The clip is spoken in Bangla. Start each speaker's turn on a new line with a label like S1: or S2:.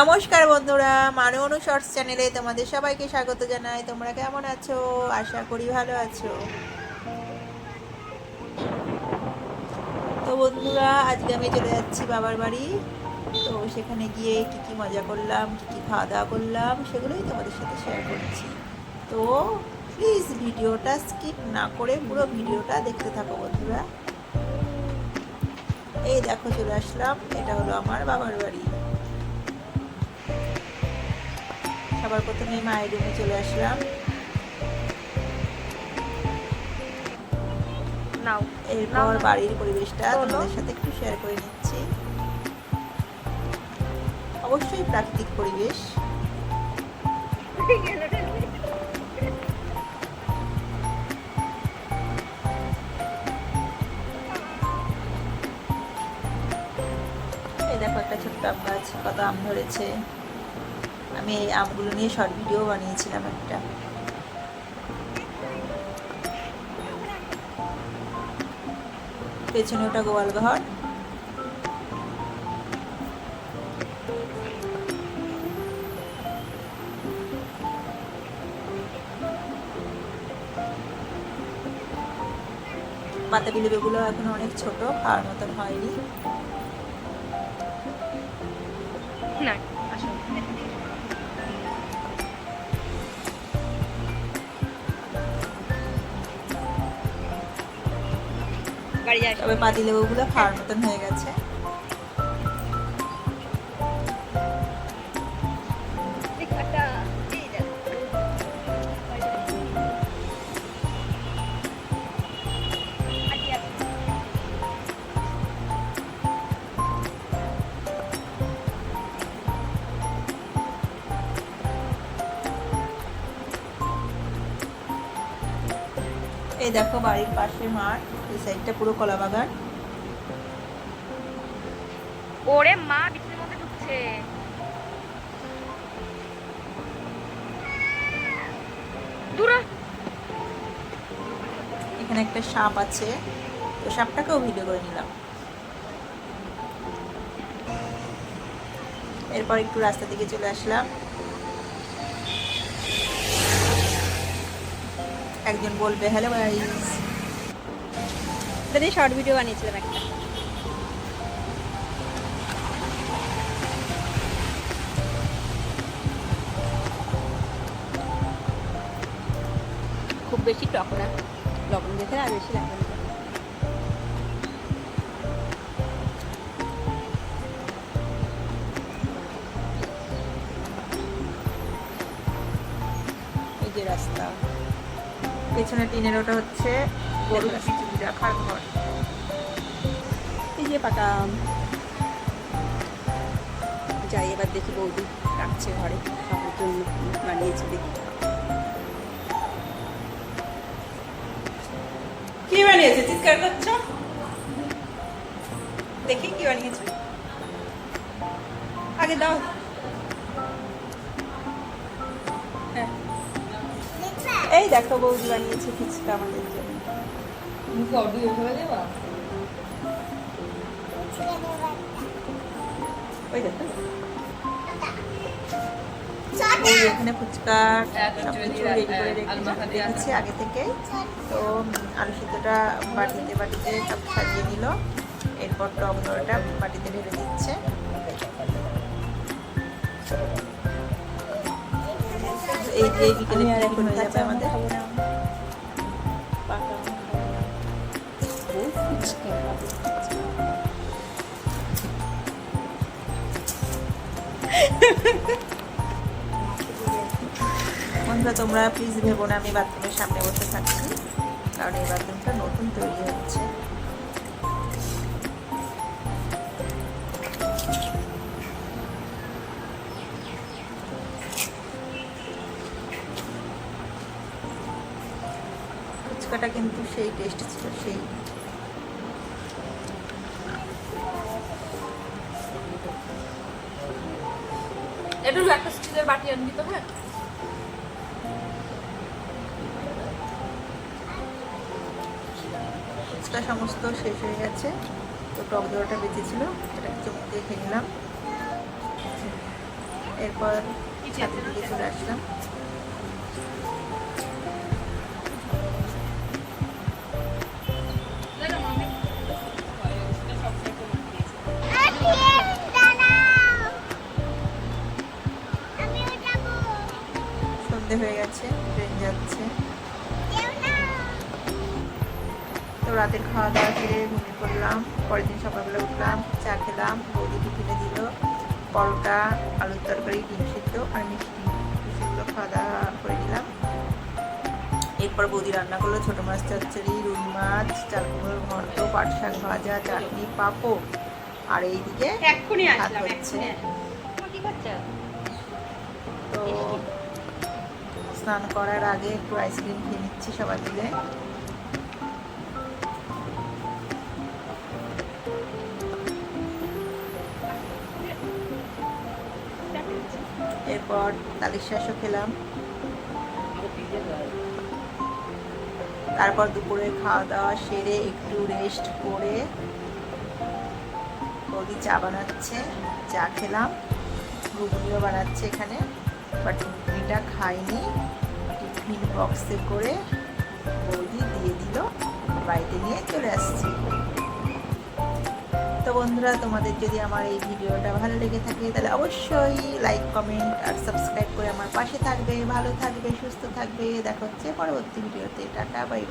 S1: নমস্কার বন্ধুরা মানে অনু শর্টস চ্যানেলে তোমাদের সবাইকে স্বাগত জানাই। তোমরা কেমন আছো? আশা করি ভালো আছো। তো বন্ধুরা, আজকে আমি চলে যাচ্ছি বাবার বাড়ি। তো সেখানে গিয়ে কি কি মজা করলাম, কি কি খাওয়া দাওয়া করলাম, সেগুলোই তোমাদের সাথে শেয়ার করছি। তো প্লিজ ভিডিওটা স্কিপ না করে পুরো ভিডিওটা দেখতে থাকো বন্ধুরা। এই দেখো, চলে আসলাম। এটা হলো আমার বাবার বাড়ি। সবার প্রথমে মায়ের রুমে চলে আসলাম এরপর। বাড়ির পরিবেশটা। তোমাদের সাথে একটু শেয়ার করে নিচ্ছি অবশ্যই প্রাকৃতিক পরিবেশ এই দেখো একটা ছোট্ট আম গাছ কত আম ধরেছে আমি আমগুলো নিয়ে শর্ট ভিডিও বানিয়েছিলাম একটা। পেছনে ওটা গোয়াল ঘর। পাতাবি লেবুগুলো এখন অনেক ছোট, খাওয়ার মতন হয়নি।
S2: বাড়ি যাই।
S1: তবে পাতি লেবুগুলো খাওয়ার মতন হয়ে গেছে। এই দেখো বাড়ির পাশে মাঠ। সাইডটা পুরো কলা বাগান।
S2: ওরে মা বিছানার মধ্যে ঢুকছে।
S1: এখানে একটা সাপ আছে। তো সাপটাকেও ভিডিও করে নিলাম। এরপর একটু রাস্তা দিকে চলে আসলাম। একজন বলবে হ্যালো গাইস
S2: এটা শর্ট ভিডিও বানিয়েছিলাম একটা। খুব বেশি টক না লবণ দেখে আর বেশি লাগবে
S1: পেছনে টিনের ওটা হচ্ছে গরু খিচুড়ি রাখার ঘর।
S2: এই যে পাকা যাই এবার দেখি বৌদি রাখছে ঘরে। খাওয়ার জন্য বানিয়েছে দেখি।
S1: কি বানিয়েছে? চিৎকার করছ? দেখি কি বানিয়েছে। আগে দাও। এই দেখো বৌদি বানিয়েছে ফুচকা আমাদের জন্য। ওই দেখো। ওই এখানে ফুচকা সব কিছু রেডি করে রেখেছি। আগে থেকে। তো আলু সিদ্ধটা বাটিতে বাটিতে সব সাজিয়ে নিল। এরপর টক দইটা বাটিতে ঢেলে দিচ্ছে। যে বিকেলে হয়ে যাবে আমাদের? বন্ধুরা, তোমরা প্লিজ ভেবো না, আমি বাথরুমের সামনে বসে থাকছি, কারণ এই বাথরুমটা নতুন তৈরি হচ্ছে। ফুচকাটা কিন্তু সেই টেস্ট ছিল সেই।
S2: একটু একটা স্টিলের বাটি আনবি তো হ্যাঁ?
S1: ফুচকা সমস্ত শেষ হয়ে গেছে। তো টক দইটা বেঁচেছিল সেটা চোখ দিয়ে খেয়ে নিলাম। এরপর দিকে চলে আসলাম। গেছে ট্রেন যাচ্ছে। তো রাতের খাওয়া দাওয়া সেরে ঘুমিয়ে পড়লাম। পরের দিন সকালবেলা উঠলাম চা খেলাম বৌদি টিফিনে দিল পরোটা আলুর তরকারি ডিম সিদ্ধ আর মিষ্টি। সেগুলো খাওয়া দাওয়া করে নিলাম। এরপর বৌদি রান্না করল ছোটো মাছ চচ্চড়ি রুই মাছ চাল কুমড়োর ঘন্ট পাট শাক ভাজা চাটনি পাঁপড়। আর এইদিকে
S2: এক্ষুনি আসলাম
S1: হচ্ছে।
S2: এক্ষুনি আসলাম। কি করছ?
S1: স্নান করার আগে একটু আইসক্রিম খেয়ে নিচ্ছি সবাই মিলে। এরপর তালির শাঁসও খেলাম। তারপর দুপুরে খাওয়া দাওয়া সেরে একটু রেস্ট করে বৌদি চা বানাচ্ছে, চা খেলাম। ঘুগনিও বানাচ্ছে এখানে বাট ঘুগনিটা খাইনি। টিফিন বক্সে করে বৌদি দিয়ে দিল। বাড়িতে নিয়ে চলে আসছি। তো বন্ধুরা, তোমাদের যদি আমার এই ভিডিওটা ভালো লেগে থাকে, তাহলে অবশ্যই লাইক কমেন্ট আর সাবস্ক্রাইব করে আমার পাশে থাকবে। ভালো থাকবে, সুস্থ থাকবে। দেখা হচ্ছে পরবর্তী ভিডিওতে। Tata bye bye